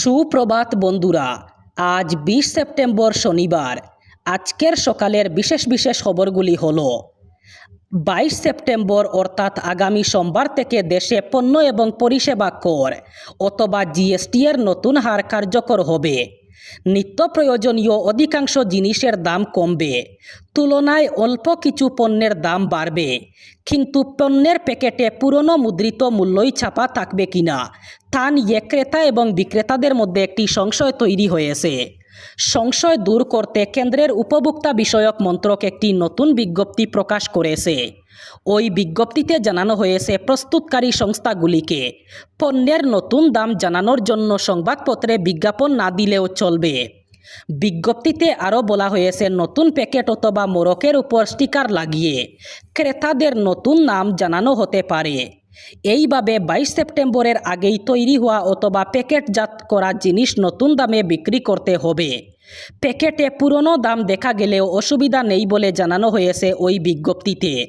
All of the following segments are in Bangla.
সুপ্রভাত বন্ধুরা, আজ বিশ সেপ্টেম্বর শনিবার। আজকের সকালের বিশেষ বিশেষ খবরগুলি হল, বাইশ সেপ্টেম্বর অর্থাৎ আগামী সোমবার থেকে দেশে পণ্য এবং পরিষেবা কর অথবা জিএসটি এর নতুন হার কার্যকর হবে। নিত্য প্রয়োজনীয় অধিকাংশ জিনিসের দাম কমবে, তুলনায় অল্প কিছু পণ্যের দাম বাড়বে। কিন্তু পণ্যের প্যাকেটে পুরনো মুদ্রিত মূল্যই ছাপা থাকবে কিনা তা নিয়ে ক্রেতা এবং বিক্রেতাদের মধ্যে একটি সংশয় তৈরি হয়েছে। সংশয় দূর করতে কেন্দ্রের উপভোক্তা বিষয়ক মন্ত্রক একটি নতুন বিজ্ঞপ্তি প্রকাশ করেছে। ওই বিজ্ঞপ্তিতে জানানো হয়েছে প্রস্তুতকারী সংস্থাগুলিকে পণ্যের নতুন দাম জানানোর জন্য সংবাদপত্রে বিজ্ঞাপন না দিলেও চলবে। বিজ্ঞপ্তিতে আরও বলা হয়েছে, নতুন প্যাকেট অথবা মোরকের উপর স্টিকার লাগিয়ে ক্রেতাদের নতুন নাম জানানো হতে পারে। এইভাবে বাইশ সেপ্টেম্বরের আগেই তৈরি হওয়া অথবা প্যাকেটজাত করা জিনিস নতুন দামে বিক্রি করতে হবে। প্যাকেটে পুরনো দাম দেখা গেলেও অসুবিধা নেই বলে জানানো হয়েছে ওই বিজ্ঞপ্তিতে।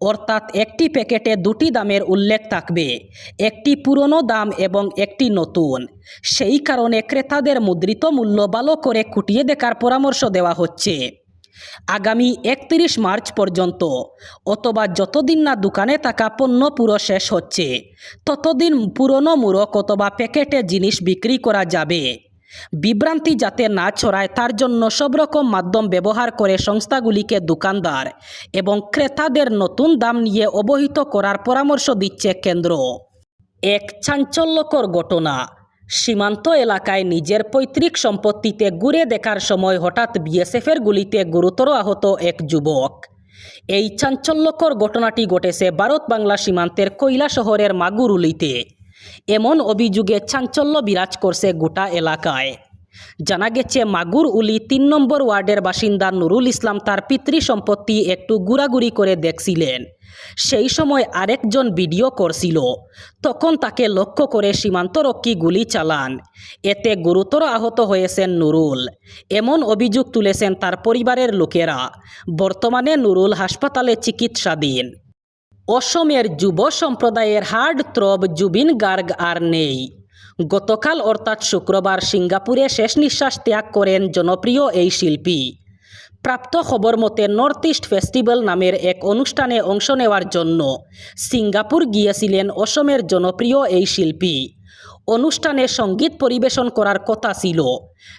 অর্থাৎ একটি প্যাকেটে দুটি দামের উল্লেখ থাকবে, একটি পুরনো দাম এবং একটি নতুন। সেই কারণে ক্রেতাদের মুদ্রিত মূল্য ভালো করে খুঁটিয়ে দেখার পরামর্শ দেওয়া হচ্ছে। আগামী একত্রিশ মার্চ পর্যন্ত, অথবা যতদিন না দোকানে থাকা পণ্য পুরো শেষ হচ্ছে, ততদিন পুরনো মূরক অথবা প্যাকেটে জিনিস বিক্রি করা যাবে। বিভ্রান্তি যাতে না ছড়ায়, তার জন্য সব রকম মাধ্যম ব্যবহার করে সংস্থাগুলিকে দোকানদার এবং ক্রেতাদের নতুন দাম নিয়ে অবহিত করার পরামর্শ দিচ্ছে কেন্দ্র। এক চাঞ্চল্যকর ঘটনা। সীমান্ত এলাকায় নিজের পৈতৃক সম্পত্তিতে ঘুরে দেখার সময় হঠাৎ বিএসএফের গুলিতে গুরুতর আহত এক যুবক। এই চাঞ্চল্যকর ঘটনাটি ঘটেছে ভারত বাংলা সীমান্তের কৈলা শহরের মাগুরুলিতে। এমন অভিযোগে চাঞ্চল্য বিরাজ করছে গোটা এলাকায়। জানা গেছে, মাগুর উলি তিন নম্বর ওয়ার্ডের বাসিন্দা নুরুল ইসলাম তার পিতৃ সম্পত্তি একটু ঘোরাঘুরি করে দেখছিলেন। সেই সময় আরেকজন ভিডিও করছিল। তখন তাকে লক্ষ্য করে সীমান্তরক্ষী গুলি চালান। এতে গুরুতর আহত হয়েছেন নুরুল। এমন অভিযোগ তুলেছেন তার পরিবারের লোকেরা। বর্তমানে নুরুল হাসপাতালে চিকিৎসাধীন। অসমের যুব সম্প্রদায়ের হার্ড ত্রব জুবিন গার্গ আর নেই। গতকাল অর্থাৎ শুক্রবার সিঙ্গাপুরে শেষ নিঃশ্বাস ত্যাগ করেন জনপ্রিয় এই শিল্পী। প্রাপ্ত খবর মতে নর্থ ইস্ট ফেস্টিভ্যাল নামের এক অনুষ্ঠানে অংশ নেওয়ার জন্য সিঙ্গাপুর গিয়েছিলেন অসমের জনপ্রিয় এই শিল্পী। অনুষ্ঠানে সংগীত পরিবেশন করার কথা ছিল।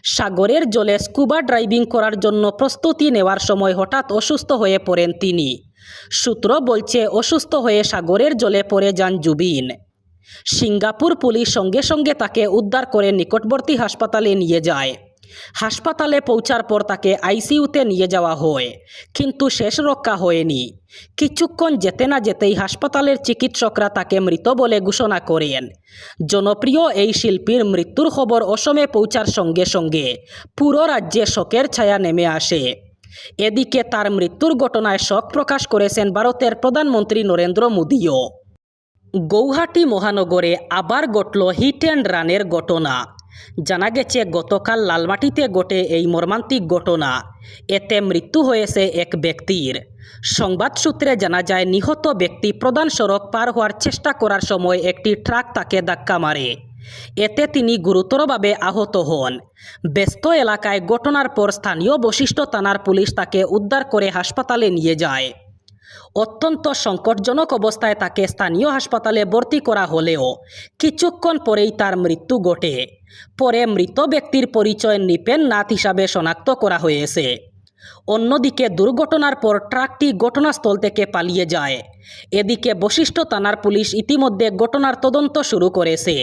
সাগরের জলে স্কুবা ড্রাইভিং করার জন্য প্রস্তুতি নেওয়ার সময় হঠাৎ অসুস্থ হয়ে পড়েন তিনি। সূত্র বলছে, অসুস্থ হয়ে সাগরের জলে পড়ে যান জুবিন। সিঙ্গাপুর পুলিশ সঙ্গে সঙ্গে তাকে উদ্ধার করে নিকটবর্তী হাসপাতালে নিয়ে যায়। হাসপাতালে পৌঁছার পর তাকে আইসিইউতে নিয়ে যাওয়া হয়, কিন্তু শেষ রক্ষা হয়নি। কিছুক্ষণ যেতে না যেতেই হাসপাতালের চিকিৎসকরা তাকে মৃত বলে ঘোষণা করেন। জনপ্রিয় এই শিল্পীর মৃত্যুর খবর অসমে পৌঁছার সঙ্গে সঙ্গে পুরো রাজ্যে শোকের ছায়া নেমে আসে। এদিকে তার মৃত্যুর ঘটনায় শোক প্রকাশ করেছেন ভারতের প্রধানমন্ত্রী নরেন্দ্র মোদীও। গৌহাটি মহানগরে আবার ঘটল হিট অ্যান্ড রানের ঘটনা। জানা গেছে, গতকাল লালমাটিতে ঘটে এই মর্মান্তিক ঘটনা। এতে মৃত্যু হয়েছে এক ব্যক্তির। সংবাদ সূত্রে জানা যায়, নিহত ব্যক্তি প্রধান সড়ক পার হওয়ার চেষ্টা করার সময় একটি ট্রাক তাকে ধাক্কা মারে। এতে তিনি গুরুতরভাবে আহত হন। ব্যস্ত এলাকায় ঘটনার পর স্থানীয় বশিষ্ঠ থানার পুলিশ তাকে উদ্ধার করে হাসপাতালে নিয়ে যায়। অত্যন্ত সংকটজনক অবস্থায় তাকে স্থানীয় হাসপাতালে ভর্তি করা হলেও কিছুক্ষণ পরেই তার মৃত্যু ঘটে। পরে মৃত ব্যক্তির পরিচয় নিপেন নাথ হিসাবে শনাক্ত করা হয়েছে। অন্যদিকে দুর্ঘটনার পর ট্রাকটি ঘটনাস্থল থেকে পালিয়ে যায়। এদিকে বশিষ্ঠ থানার পুলিশ ইতিমধ্যে ঘটনার তদন্ত শুরু করেছে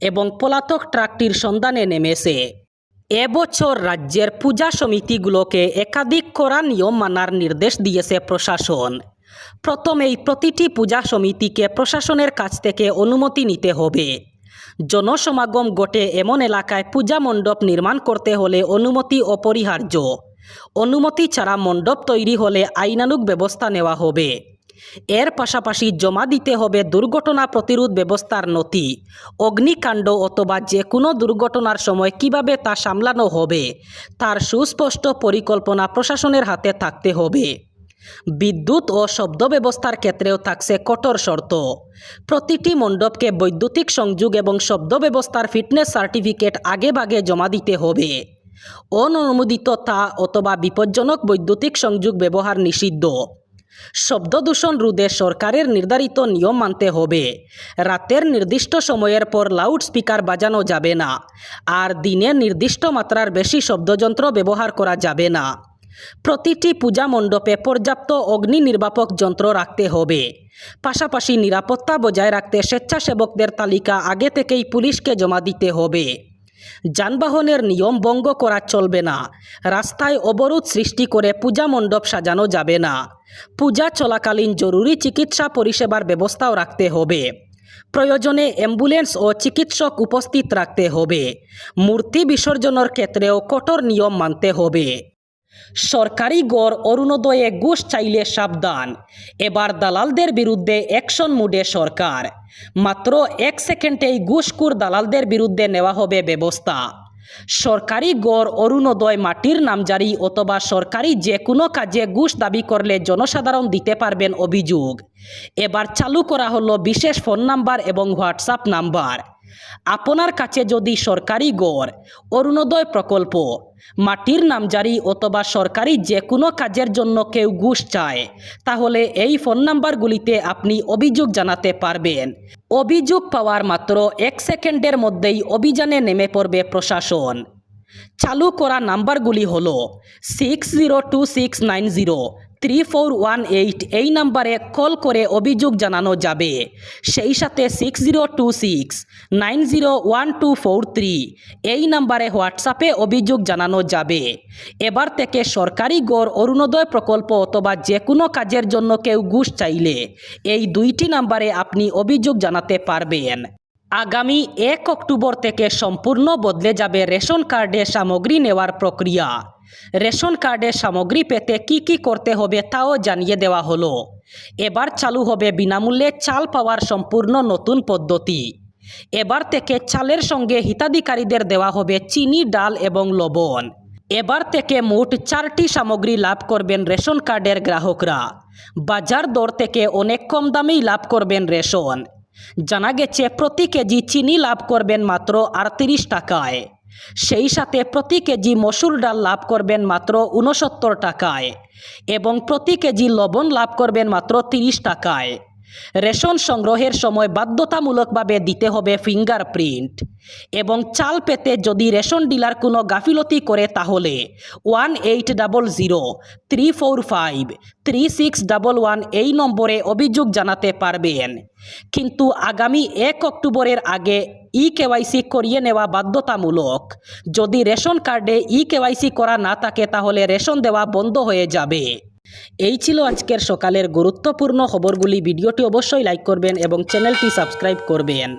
এবং পলাতক ট্রাকটির সন্ধানে নেমেছে। এবছর রাজ্যের পূজা সমিতিগুলোকে একাধিক করা নিয়ম মানার নির্দেশ দিয়েছে প্রশাসন। প্রথমেই প্রতিটি পূজা সমিতিকে প্রশাসনের কাছ থেকে অনুমতি নিতে হবে। জনসমাগম ঘটে এমন এলাকায় পূজা মণ্ডপ নির্মাণ করতে হলে অনুমতি অপরিহার্য। অনুমতি ছাড়া মণ্ডপ তৈরি হলে আইনানুগ ব্যবস্থা নেওয়া হবে। এর পাশাপাশি জমা দিতে হবে দুর্ঘটনা প্রতিরোধ ব্যবস্থার নথি, অগ্নিকাণ্ড অথবা যে কোনো দুর্ঘটনার সময় কীভাবে তা সামলানো হবে, তার সুস্পষ্ট পরিকল্পনা প্রশাসনের হাতে থাকতে হবে। বিদ্যুৎ ও শব্দ ব্যবস্থার ক্ষেত্রেও থাকছে কঠোর শর্ত। প্রতিটি মণ্ডপকে বৈদ্যুতিক সংযোগ এবং শব্দ ব্যবস্থার ফিটনেস সার্টিফিকেট আগেভাগে জমা দিতে হবে। অননুমোদিত তা অথবা বিপজ্জনক বৈদ্যুতিক সংযোগ ব্যবহার নিষিদ্ধ। শব্দ দূষণ রোধে সরকারের নির্ধারিত নিয়ম মানতে হবে। রাতের নির্দিষ্ট সময়ের পর লাউড স্পিকার বাজানো যাবে না, আর দিনে নির্দিষ্ট মাত্রার বেশি শব্দযন্ত্র ব্যবহার করা যাবে না। প্রতিটি পূজা মণ্ডপে পর্যাপ্ত অগ্নি নির্বাপক যন্ত্র রাখতে হবে। পাশাপাশি নিরাপত্তা বজায় রাখতে স্বেচ্ছাসেবকদের তালিকা আগে থেকেই পুলিশকে জমা দিতে হবে। যানবাহনের নিয়ম ভঙ্গ করা চলবে না। রাস্তায় অবরোধ সৃষ্টি করে পূজা মণ্ডপ সাজানো যাবে না। পূজা চলাকালীন জরুরি চিকিৎসা পরিষেবার ব্যবস্থাও রাখতে হবে। প্রয়োজনে অ্যাম্বুলেন্স ও চিকিৎসক উপস্থিত রাখতে হবে। মূর্তি বিসর্জনের ক্ষেত্রেও কঠোর নিয়ম মানতে হবে। সরকারি গড় অরুণোদয়ে ঘুষ চাইলে সাবধান। এবার দালালদের বিরুদ্ধে অ্যাকশন মুডে সরকার। মাত্র এক সেকেন্ডেই ঘুষখোর দালালদের বিরুদ্ধে নেওয়া হবে ব্যবস্থা। সরকারি গড় অরুণোদয় মাটির নামজারি অথবা সরকারি যে কোনো কাজে ঘুষ দাবি করলে জনসাধারণ দিতে পারবেন অভিযোগ। এবার চালু করা হলো বিশেষ ফোন নাম্বার এবং হোয়াটসঅ্যাপ নাম্বার। আপনার কাছে যদি সরকারি গড়, অরুণোদয় প্রকল্প, মাটির নামজারি অথবা সরকারি যে কোনো কাজের জন্য কেউ ঘুষ চায়, তাহলে এই ফোন নাম্বারগুলিতে আপনি অভিযোগ জানাতে পারবেন। অভিযোগ পাওয়ার মাত্র এক সেকেন্ডের মধ্যেই অভিযানে নেমে পড়বে প্রশাসন। চালু করা নাম্বারগুলি হল six zero two six nine zero three four one eight এই নাম্বারে কল করে অভিযোগ জানানো যাবে। সেই সাথে six zero two six nine zero one two four three এই নাম্বারে হোয়াটসঅ্যাপে অভিযোগ জানানো যাবে। এবার থেকে সরকারি গড় অরুণোদয় প্রকল্প অথবা যে কোনো কাজের জন্য কেউ ঘুষ চাইলে এই দুইটি নাম্বারে আপনি অভিযোগ জানাতে পারবেন। আগামী এক অক্টোবর থেকে সম্পূর্ণ বদলে যাবে রেশন কার্ডে সামগ্রী নেওয়ার প্রক্রিয়া। রেশন কার্ডে সামগ্রী পেতে কি কি করতে হবে তাও জানিয়ে দেওয়া হলো। এবার চালু হবে বিনামূল্যে চাল পাওয়ার সম্পূর্ণ নতুন পদ্ধতি। এবার থেকে চালের সঙ্গে হিতাধিকারীদের দেওয়া হবে চিনি, ডাল এবং লবণ। এবার থেকে মোট চারটি সামগ্রী লাভ করবেন রেশন কার্ডের গ্রাহকরা। বাজার দর থেকে অনেক কম দামেই লাভ করবেন রেশন। জানা গেছে, প্রতি কেজি চিনি লাভ করবেন মাত্র আটত্রিশ টাকায়। সেই সাথে প্রতি কেজি মসুর ডাল লাভ করবেন মাত্র উনসত্তর টাকায় এবং প্রতি কেজি লবণ লাভ করবেন মাত্র তিরিশ টাকায়। রেশন সংগ্রহের সময় বাধ্যতামূলকভাবে দিতে হবে ফিঙ্গার প্রিন্ট এবং চাল পেতে যদি রেশন ডিলার কোনো গাফিলতি করে তাহলে one eight double zero, three four five, three six double one এই নম্বরে অভিযোগ জানাতে পারবেন। কিন্তু আগামী এক অক্টোবরের আগে ই কেওয়াইসি করিয়ে নেওয়া বাধ্যতামূলক। যদি রেশন কার্ডে ই কেওয়াইসি করা না থাকে, তাহলে রেশন দেওয়া বন্ধ হয়ে যাবে। এই ছিল আজকের সকালের গুরুত্বপূর্ণ খবরগুলি। ভিডিওটি অবশ্যই লাইক করবেন এবং চ্যানেলটি সাবস্ক্রাইব করবেন।